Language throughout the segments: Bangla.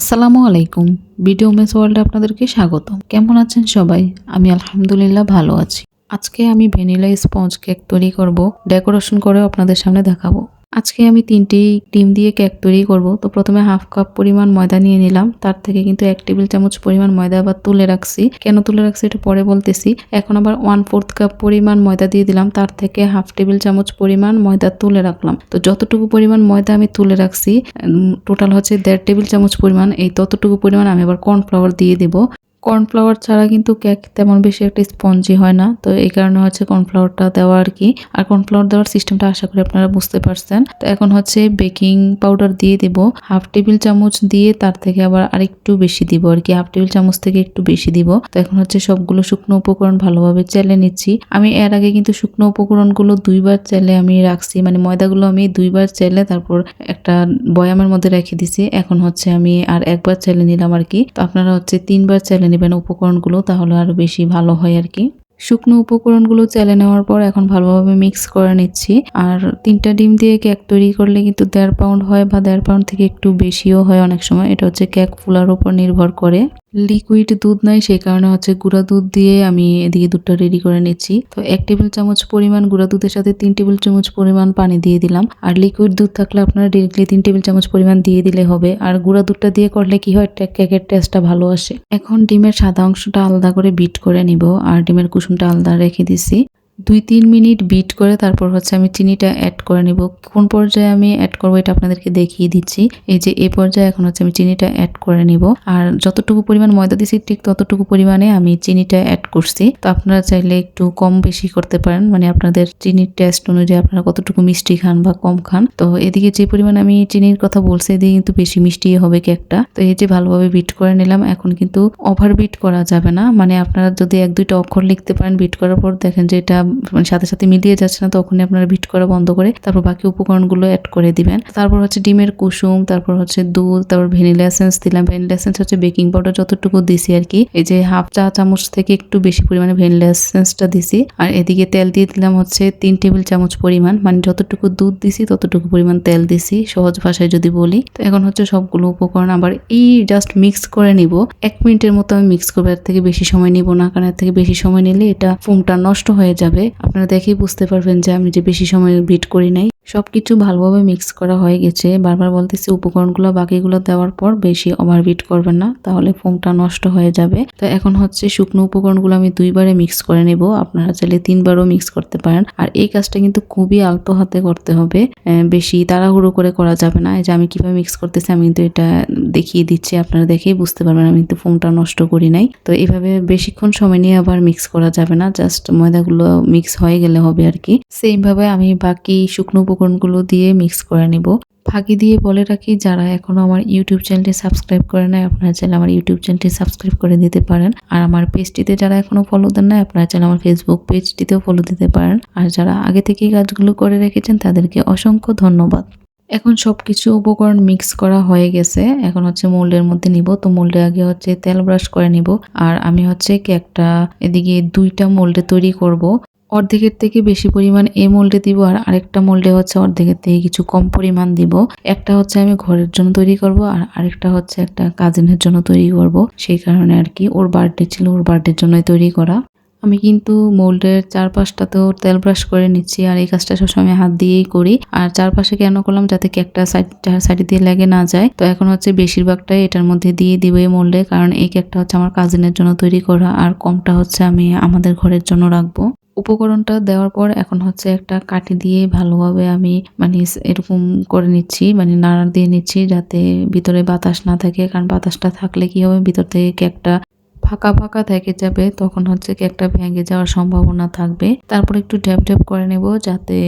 আসসালামু আলাইকুম। ভিডিও মেস ওয়ার্ল্ডে আপনাদেরকে স্বাগত কেমন আছেন সবাই? আমি আলহামদুলিল্লাহ ভালো আছি। আজকে আমি ভ্যানিলা স্পঞ্জ কেক তৈরি করব। ডেকোরেশন করে আপনাদের সামনে দেখাবো। আজকে আমি তিনটি ডিম দিয়ে কেক তৈরি করব। তো প্রথমে হাফ কাপ পরিমাণ ময়দা নিয়ে নিলাম। তার থেকে কিন্তু এক টেবিল চামচ পরিমাণ ময়দা আবার তুলে রাখছি। কেন তুলে রাখছি এটা পরে বলতেছি। এখন আবার ওয়ান ফোর্থ কাপ পরিমাণ ময়দা দিয়ে দিলাম। তার থেকে হাফ টেবিল চামচ পরিমাণ ময়দা তুলে রাখলাম। তো যতটুকু পরিমাণ ময়দা আমি তুলে রাখছি টোটাল হচ্ছে দেড় টেবিল চামচ পরিমাণ। এই ততটুকু পরিমাণ আমি আবার কর্নফ্লাওয়ার দিয়ে দেবো। কর্নফ্লাওয়ার ছাড়া কিন্তু কেক তেমন বেশি একটা স্পঞ্জি হয় না। তো এই কারণে হচ্ছে কর্নফ্লাওয়ারটা দেওয়া আর কি। আর কর্নফ্লাওয়ার দেওয়ার সিস্টেমটা আশা করি আপনারা বুঝতে পারছেন। তো এখন হচ্ছে বেকিং পাউডার দিয়ে দেব। হাফ টেবিল চামচ দিয়ে তার থেকে আবার আরেকটু বেশি দিব আর কি। হাফ টেবিল চামচ থেকে একটু বেশি দিব। তো এখন হচ্ছে সবগুলো শুকনো উপকরণ ভালোভাবে চেলে নিচ্ছি। আমি এর আগে কিন্তু শুকনো উপকরণগুলো দুইবার চেলে আমি রাখছি। মানে ময়দাগুলো আমি দুইবার চেলে তারপর একটা বয়ামের মধ্যে রেখে দিছি। এখন হচ্ছে আমি আর একবার চেলে নিলাম আর কি। তো আপনারা হচ্ছে তিনবার চেলে নেবেন উপকরণগুলো, তাহলে আরও বেশি ভালো হয় আর কি শুকনো উপকরণগুলো চেলে নেওয়ার পর এখন ভালোভাবে মিক্স করে নিচ্ছি। আর তিনটা ডিম দিয়ে কেক তৈরি করলে কিন্তু দেড় পাউন্ড হয় বা দেড় পাউন্ড থেকে একটু বেশিও হয় অনেক সময়। এটা হচ্ছে কেক ফুলার উপর নির্ভর করে। লিকুইড দুধ নাই, সেই কারণে হচ্ছে গুঁড়া দুধ দিয়ে আমি এদিকে দুধটা রেডি করে নিচ্ছি। তো এক টেবিল চামচ পরিমাণ গুঁড়া দুধের সাথে তিন টেবিল চামচ পরিমাণ পানি দিয়ে দিলাম। আর লিকুইড দুধ থাকলে আপনারা ডিরেক্টলি তিন টেবিল চামচ পরিমাণ দিয়ে দিলে হবে। আর গুঁড়া দুধটা দিয়ে করলে কি হয় কেকের টেস্টটা ভালো আসে। এখন ডিমের সাদা অংশটা আলাদা করে বিট করে নিব। আর ডিমের কুসুমটা আলাদা রেখে দিছি। দুই তিন মিনিট বিট করে তারপর হচ্ছে আমি চিনিটা অ্যাড করে নিব। কোন পর্যায়ে আমি অ্যাড করব এটা আপনাদেরকে দেখিয়ে দিচ্ছি। এই যে এই পর্যায়ে এখন হচ্ছে আমি চিনিটা অ্যাড করে নিব। আর যতটুকু পরিমাণ ময়দা দিছি, ঠিক ততটুকু পরিমাণে আমি চিনিটা অ্যাড করছি। তো আপনারা চাইলে একটু কম বেশি করতে পারেন। মানে আপনাদের চিনির টেস্ট অনুযায়ী আপনারা কতটুকু মিষ্টি খান বা কম খান। তো এদিকে যে পরিমাণ আমি চিনির কথা বলছি, এদিকে কিন্তু বেশি মিষ্টি হবে কেকটা। তো এই যে, ভালোভাবে বিট করে নিলাম। এখন কিন্তু ওভার বিট করা যাবে না। মানে আপনারা যদি এক দুইটা অক্ষর লিখতে পারেন বিট করার পর দেখেন যে এটা সাথে সাথে মিলিয়ে যাচ্ছে না, তখনই আপনারা ভিট করা বন্ধ করে তারপর বাকি উপকরণগুলো অ্যাড করে দিবেন। তারপর হচ্ছে ডিমের কুসুম, তারপর হচ্ছে দুধ, তারপর ভ্যানিলা এসেন্স দিলাম। ভ্যানিলা এসেন্স হচ্ছে বেকিং পাউডার যতটুকু দিছি আর কি। এই যে হাফ চা চামচ থেকে একটু বেশি পরিমাণে ভ্যানিলা এসেন্সটা দিছি। আর এদিকে তেল দিয়ে দিলাম হচ্ছে তিন টেবিল চামচ পরিমাণ। মানে যতটুকু দুধ দিছি, ততটুকু পরিমাণ তেল দিছি, সহজ ভাষায় যদি বলি। তো এখন হচ্ছে সবগুলো উপকরণ আবার এই জাস্ট মিক্স করে নিব। এক মিনিটের মতো আমি মিক্স করব, এর থেকে বেশি সময় নিব না, কারণ এর থেকে বেশি সময় নিলে এটা ফোমটা নষ্ট হয়ে যাবে। আপনারা দেখেই বুঝতে পারবেন যে আমি যে বেশি সময় বিট করি নাই। সবকিছু ভালোভাবে মিক্স করা হয়ে গেছে। বারবার বলতেছি, উপকরণগুলো বাকিগুলো দেওয়ার পর বেশি ওভারবিট করবেন না, তাহলে ফোমটা নষ্ট হয়ে যাবে। তো এখন হচ্ছে শুকনো উপকরণগুলো আমি দুইবারে মিক্স করে নেব, আপনারা চাইলে তিনবারও মিক্স করতে পারেন। আর এই কাজটা কিন্তু খুবই আলতো হাতে করতে হবে। বেশি তাড়াহুড়ো করে করা যাবে না। যে আমি কীভাবে মিক্স করতেছি, আমি কিন্তু এটা দেখিয়ে দিচ্ছি, আপনারা দেখেই বুঝতে পারবেন আমি কিন্তু ফোমটা নষ্ট করি নাই। তো এইভাবে বেশিক্ষণ সময় নিয়ে আবার মিক্স করা যাবে না জাস্ট ময়দাগুলো মিক্স হয়ে গেলে হবে আর কি। সেমভাবে আমি বাকি শুকনো উপকরণগুলো দিয়ে মিক্স করে নিব। ফাঁকি দিয়ে বলে রাখি, যারা এখনও আমার ইউটিউব চ্যানেলটি সাবস্ক্রাইব করে নেয় আপনারা চাইলে আমার ইউটিউব চ্যানেলটি সাবস্ক্রাইব করে দিতে পারেন। আর আমার পেজটিতে যারা এখনও ফলো দেন না আপনারা চাইলে আমার ফেসবুক পেজটিতেও ফলো দিতে পারেন। আর যারা আগে থেকেই কাজগুলো করে রেখেছেন, তাদেরকে অসংখ্য ধন্যবাদ। এখন সব কিছু উপকরণ মিক্স করা হয়ে গেছে। এখন হচ্ছে মোল্ডের মধ্যে নিব। তো মোল্ডে আগে হচ্ছে তেল ব্রাশ করে নিব। আর আমি হচ্ছে কেকটা এদিকে দুইটা মোল্ডে তৈরি করব। অর্ধেকের থেকে বেশি পরিমাণ এ মোল্ডে দিব আর আরেকটা মোল্ডে হচ্ছে অর্ধেকের থেকে কিছু কম পরিমাণ দিব। একটা হচ্ছে আমি ঘরের জন্য তৈরি করব আর আরেকটা হচ্ছে একটা কাজিনের জন্য তৈরি করব। সেই কারণে আর কি ওর বার্থডে ছিল, ওর বার্থডের জন্যই তৈরি করা। আমি কিন্তু মোল্ডের চারপাশটাতেও তেল ব্রাশ করে নিচ্ছি আর এই কাজটা সবসময় হাত দিয়েই করি। আর চারপাশে কেন করলাম যাতে কেকটা সাইড সাইড দিয়ে লেগে না যায়। তো এখন হচ্ছে বেশিরভাগটাই এটার মধ্যে দিয়ে দিব এই মোল্ডে, কারণ এই কেকটা হচ্ছে আমার কাজিনের জন্য তৈরি করা আর কমটা হচ্ছে আমি আমাদের ঘরের জন্য রাখব। উপকরণটা দেওয়ার পর এখন হচ্ছে একটা কাঠি দিয়ে ভালোভাবে আমি মানে এরকম করে নিচ্ছি মানে নাড়া দিয়ে নিচ্ছি যাতে ভিতরে বাতাস না থাকে। কারণ বাতাসটা থাকলে কি হবে? ভিতর থেকে কেকটা ফাঁকা ফাঁকা থেকে যাবে? তখন হচ্ছে কেকটা ভেঙে যাওয়ার সম্ভাবনা থাকবে। তারপর একটু ড্যাপ ড্যাপ করে নেব যাতে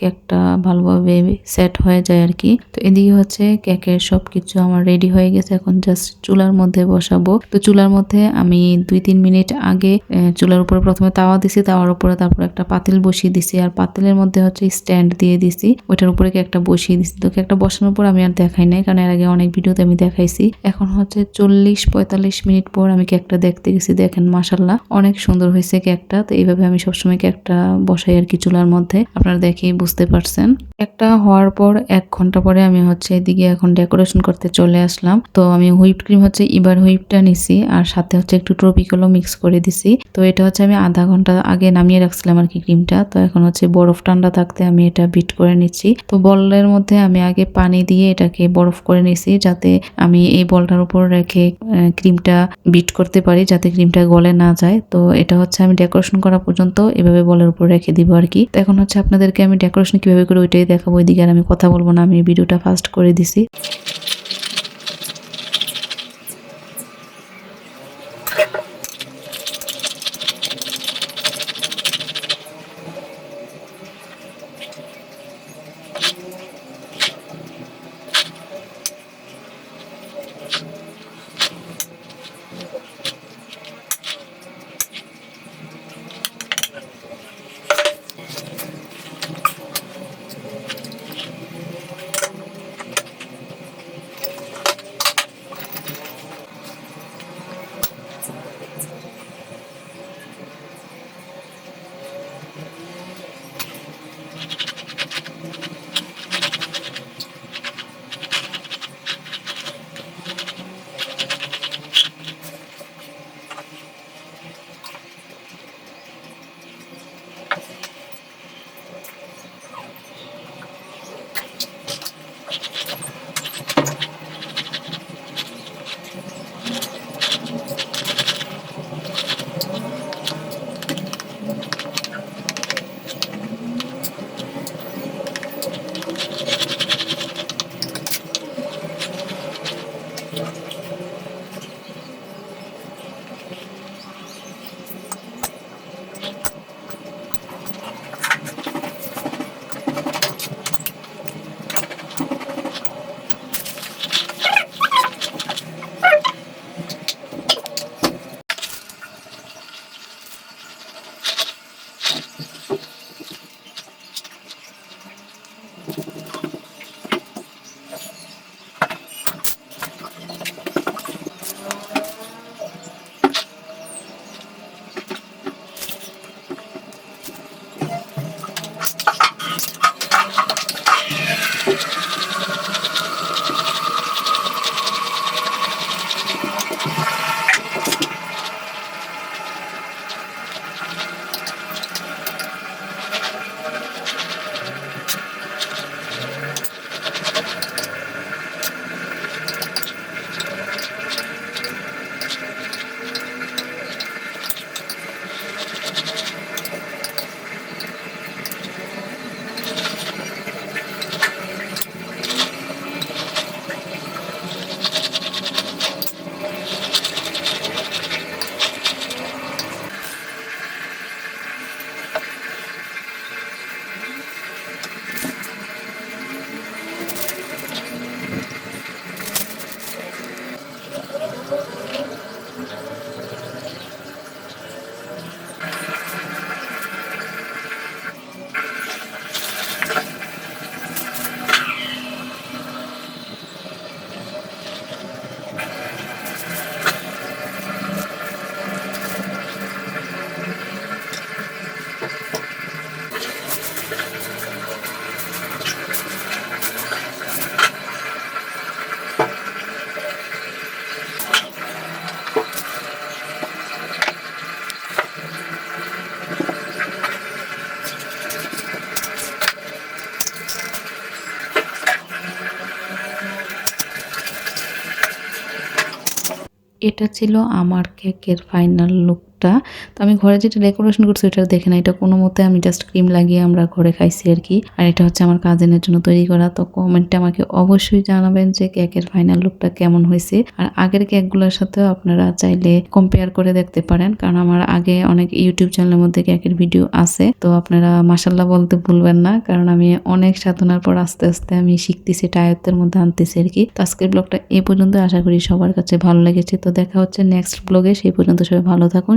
কেকটা ভালোভাবে সেট হয়ে যায় আর কি। তো এদিকে হচ্ছে কেকের সব কিছু আমার রেডি হয়ে গেছে। এখন জাস্ট চুলার মধ্যে বসাবো। তো চুলার মধ্যে আমি দুই তিন মিনিট আগে চুলার উপরে প্রথমে তাওয়া দিছি। তাওয়ার উপরে তারপর একটা পাতিল বসিয়ে দিছি। আর পাতিলের মধ্যে হচ্ছে স্ট্যান্ড দিয়ে দিছি। ওইটার উপরে কেকটা বসিয়ে দিছি। তো কেকটা বসানোর পর আমি আর দেখাই নাই, কারণ এর আগে অনেক ভিডিওতে আমি দেখাইছি। এখন হচ্ছে চল্লিশ পঁয়তাল্লিশ মিনিট পর আমি কেকটা দেখতে গেছি। দেখেন মাসাল্লাহ অনেক সুন্দর হয়েছে কেকটা। তো এইভাবে আমি সবসময় কেকটা বসাই আর কি চুলার মধ্যে। আপনারা দেখেই বুঝতে পারছেন। একটা হওয়ার পর এক ঘণ্টা পরে আমি হচ্ছে এদিকে এখন ডেকোরেশন করতে চলে আসলাম। তো আমি হুইপ ক্রিম হচ্ছে এবার হুইপটা নিছি আর সাথে হচ্ছে একটু ট্রপিকলও মিক্স করে দিছি। তো এটা হচ্ছে আমি আধা ঘণ্টা আগে নামিয়ে রাখছিলাম আর কি ক্রিমটা তো এখন হচ্ছে বরফ ঠান্ডা থাকতে আমি এটা বিট করে নিচ্ছি। তো বলের মধ্যে আমি আগে পানি দিয়ে এটাকে বরফ করে নিছি যাতে আমি এই বলটার উপর রেখে ক্রিমটা বিট করতে পারি যাতে ক্রিমটা গলে না যায়। তো এটা হচ্ছে আমি ডেকোরেশন করা পর্যন্ত এভাবে বলের উপর রেখে দিব আর কি। তো এখন হচ্ছে আপনাদেরকে আমি ডেকোরেশন কীভাবে করে ওইটাই দেখাবো, ওইদিকে আর আমি কথা বলব না, আমি ভিডিওটা ফাস্ট করে দিছি। এটা ছিল আমার কেকের ফাইনাল লুকটা তো আমি ঘরে যেটা ডেকোরেশন করছি ওটা দেখে না এটা কোনো মতে আমি জাস্ট ক্রিম লাগিয়ে আমরা ঘরে খাইছি আর কি। আর এটা হচ্ছে আমার কাজিনের জন্য তৈরি করা। তো কমেন্টে আমাকে অবশ্যই জানাবেন যে কেকের ফাইনাল লুকটা কেমন হয়েছে। আর আগের কেকগুলোর সাথেও আপনারা চাইলে কম্পেয়ার করে দেখতে পারেন। কারণ আমার আগে অনেক ইউটিউব চ্যানেলের মধ্যে কেকের ভিডিও আছে। তো আপনারা মাসাল্লাহ বলতে ভুলবেন না। কারণ আমি অনেক সাধনার পর আস্তে আস্তে আমি শিখতেছি এটা আয়ত্তের মধ্যে আনতেছি আর কি। তো আজকের ব্লগটা এই পর্যন্ত আশা করি সবার কাছে ভালো লেগেছে। তো দেখা হচ্ছে নেক্সট ব্লগে সেই পর্যন্ত সবাই ভালো থাকুন